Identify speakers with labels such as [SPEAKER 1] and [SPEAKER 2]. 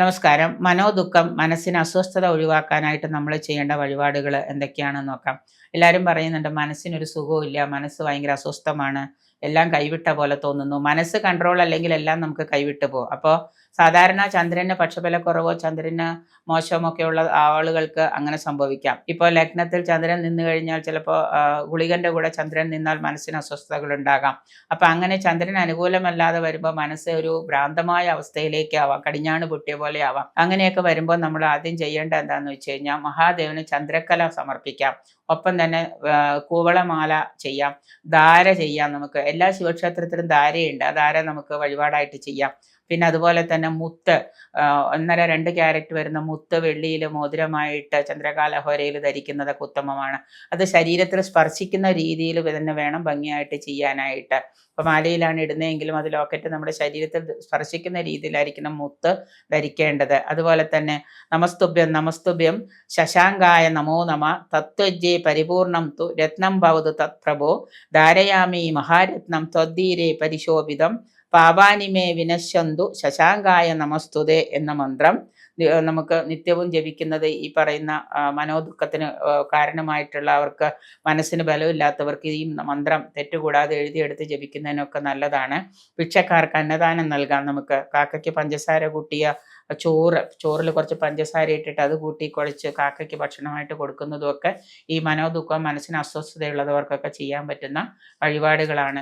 [SPEAKER 1] നമസ്കാരം. മനോദുഃഖം മനസ്സിന് അസ്വസ്ഥത ഒഴിവാക്കാനായിട്ട് നമ്മൾ ചെയ്യേണ്ട വഴിപാടുകൾ എന്തൊക്കെയാണെന്ന് നോക്കാം. എല്ലാവരും പറയുന്നുണ്ട് മനസ്സിനൊരു സുഖമില്ല മനസ്സ് ഭയങ്കര അസ്വസ്ഥമാണ്. എല്ലാം കൈവിട്ട പോലെ തോന്നുന്നു. മനസ്സ് കൺട്രോൾ അല്ലെങ്കിൽ എല്ലാം നമുക്ക് കൈവിട്ട് പോകും. അപ്പോൾ സാധാരണ ചന്ദ്രന് പക്ഷബലക്കുറവോ ചന്ദ്രന് മോശമൊക്കെയുള്ള ആളുകൾക്ക് അങ്ങനെ സംഭവിക്കാം. ഇപ്പോൾ ലഗ്നത്തിൽ ചന്ദ്രൻ നിന്നു കഴിഞ്ഞാൽ ചിലപ്പോൾ ഗുളികന്റെ കൂടെ ചന്ദ്രൻ നിന്നാൽ മനസ്സിന് അസ്വസ്ഥതകൾ ഉണ്ടാകാം. അപ്പം അങ്ങനെ ചന്ദ്രൻ അനുകൂലമല്ലാതെ വരുമ്പോൾ മനസ്സ് ഒരു ഭ്രാന്തമായ അവസ്ഥയിലേക്ക് ആവാം. കടിഞ്ഞാണ് പൊട്ടിയ പോലെ ആവാം. അങ്ങനെയൊക്കെ വരുമ്പോൾ നമ്മൾ ആദ്യം ചെയ്യേണ്ട എന്താണെന്ന് വെച്ച് കഴിഞ്ഞാൽ മഹാദേവന് ചന്ദ്രക്കല സമർപ്പിക്കാം. ഒപ്പം തന്നെ കൂവളമാല ചെയ്യാം. ധാര ചെയ്യാം നമുക്ക്. എല്ലാ ശിവക്ഷേത്രത്തിലും ധാരയുണ്ട്. ആ ധാര നമുക്ക് വഴിപാടായിട്ട് ചെയ്യാം? പിന്നെ അതുപോലെ തന്നെ മുത്ത് ഒന്നര രണ്ട് ക്യാരറ്റ് വരുന്ന മുത്ത് വെള്ളിയിൽ മോതിരമായിട്ട് ചന്ദ്രകാലഹോരയിൽ ധരിക്കുന്നതൊക്കെ ഉത്തമമാണ്. അത് ശരീരത്തിൽ സ്പർശിക്കുന്ന രീതിയിൽ തന്നെ വേണം ഭംഗിയായിട്ട് ചെയ്യാനായിട്ട്. ഇപ്പം മാലയിലാണ് ഇടുന്നതെങ്കിലും അത് ലോക്കറ്റ് നമ്മുടെ ശരീരത്തിൽ സ്പർശിക്കുന്ന രീതിയിലായിരിക്കണം മുത്ത് ധരിക്കേണ്ടത്. അതുപോലെ തന്നെ നമസ്തുഭ്യം നമസ്തുഭ്യം ശശാങ്കായ നമോ നമ തത്വജ്ജേ പരിപൂർണം തു രത്നം ഭവതു തത്പ്രഭോ ധാരയാമി മഹാരത്നം ത്വദ്ദീരേ പരിശോഭിതം പാപാനിമേ വിനശ്യന്തു ശശാങ്കായ നമസ്തുതേ എന്ന മന്ത്രം നമുക്ക് നിത്യവും ജപിക്കുന്നത് ഈ പറയുന്ന മനോദുഃഖത്തിന് കാരണമായിട്ടുള്ള അവർക്ക് മനസ്സിന് ബലമില്ലാത്തവർക്ക് ഈ മന്ത്രം തെറ്റുകൂടാതെ എഴുതിയെടുത്ത് ജപിക്കുന്നതിനൊക്കെ നല്ലതാണ്. ഭിക്ഷക്കാർക്ക് അന്നദാനം നൽകാം നമുക്ക്. കാക്കയ്ക്ക് പഞ്ചസാര കൂട്ടിയ ചോറ് ചോറിൽ കുറച്ച് പഞ്ചസാര ഇട്ടിട്ട് അത് കൂട്ടി കുഴച്ച് കാക്കയ്ക്ക് ഭക്ഷണമായിട്ട് കൊടുക്കുന്നതുമൊക്കെ ഈ മനോദുഃഖം മനസ്സിന് അസ്വസ്ഥതയുള്ളവർക്കൊക്കെ ചെയ്യാൻ പറ്റുന്ന വഴിപാടുകളാണ്.